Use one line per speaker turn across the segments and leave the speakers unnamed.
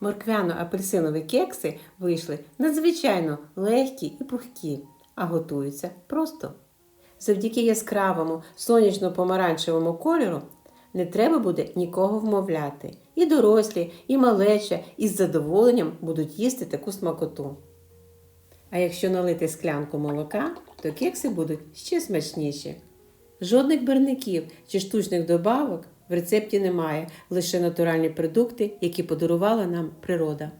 Морквяно-апельсинові кекси вийшли надзвичайно легкі і пухкі, а готуються просто. Завдяки яскравому сонячно-помаранчевому кольору не треба буде нікого вмовляти. І дорослі, і малеча із задоволенням будуть їсти таку смакоту. А якщо налити склянку молока, то кекси будуть ще смачніші. Жодних барників чи штучних добавок в рецепті немає, лише натуральні продукти, які подарувала нам природа.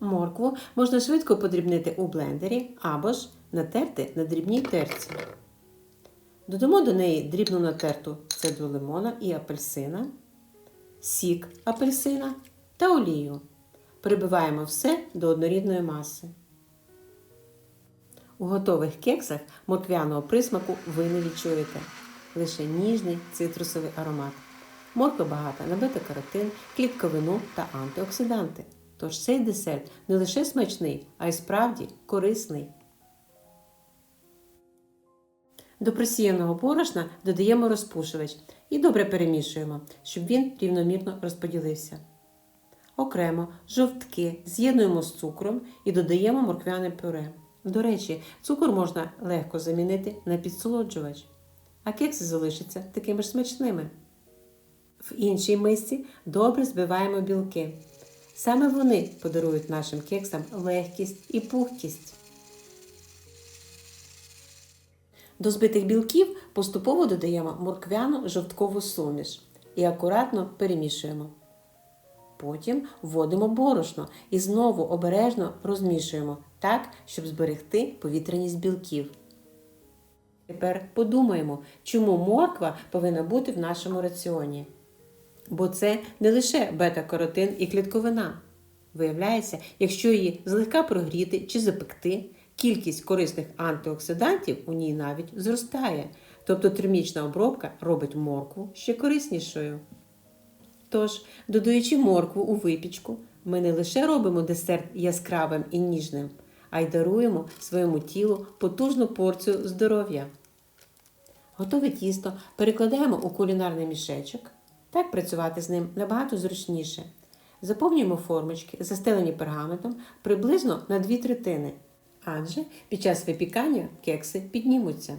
Моркву можна швидко подрібнити у блендері або ж натерти на дрібній терці. Додамо до неї дрібну натерту цедру лимона і апельсина, сік апельсина та олію. Прибиваємо все до однорідної маси. У готових кексах морквяного присмаку ви не відчуєте. Лише ніжний цитрусовий аромат. Морква багата на бета-каротин, клітковину та антиоксиданти. Тож цей десерт не лише смачний, а й справді корисний. До просіяного борошна додаємо розпушувач і добре перемішуємо, щоб він рівномірно розподілився. Окремо жовтки з'єднуємо з цукром і додаємо морквяне пюре. До речі, цукор можна легко замінити на підсолоджувач, а кекси залишаться такими ж смачними. В іншій мисці добре збиваємо білки. Саме вони подарують нашим кексам легкість і пухкість. До збитих білків поступово додаємо морквяну жовткову суміш і акуратно перемішуємо. Потім вводимо борошно і знову обережно розмішуємо так, щоб зберегти повітряність білків. Тепер подумаємо, чому морква повинна бути в нашому раціоні. Бо це не лише бета-каротин і клітковина. Виявляється, якщо її злегка прогріти чи запекти, кількість корисних антиоксидантів у ній навіть зростає. Тобто термічна обробка робить моркву ще кориснішою. Тож, додаючи моркву у випічку, ми не лише робимо десерт яскравим і ніжним, а й даруємо своєму тілу потужну порцію здоров'я. Готове тісто перекладаємо у кулінарний мішечок. Так працювати з ним набагато зручніше. Заповнюємо формочки, застелені пергаментом приблизно на дві третини, адже під час випікання кекси піднімуться.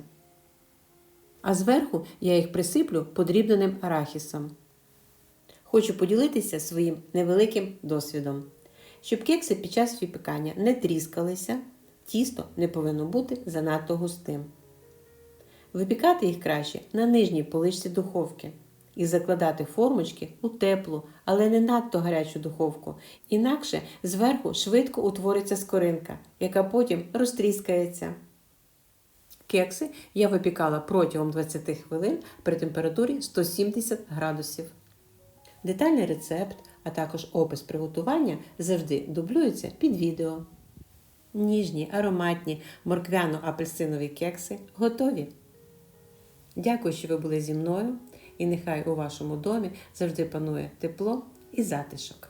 А зверху я їх присиплю подрібненим арахісом. Хочу поділитися своїм невеликим досвідом. Щоб кекси під час випікання не тріскалися, тісто не повинно бути занадто густим. Випікати їх краще на нижній поличці духовки і закладати формочки у теплу, але не надто гарячу духовку. Інакше зверху швидко утвориться скоринка, яка потім розтріскається. Кекси я випікала протягом 20 хвилин при температурі 170 градусів. Детальний рецепт, а також опис приготування завжди дублюються під відео. Ніжні, ароматні морквяно-апельсинові кекси готові. Дякую, що ви були зі мною, і нехай у вашому домі завжди панує тепло і затишок.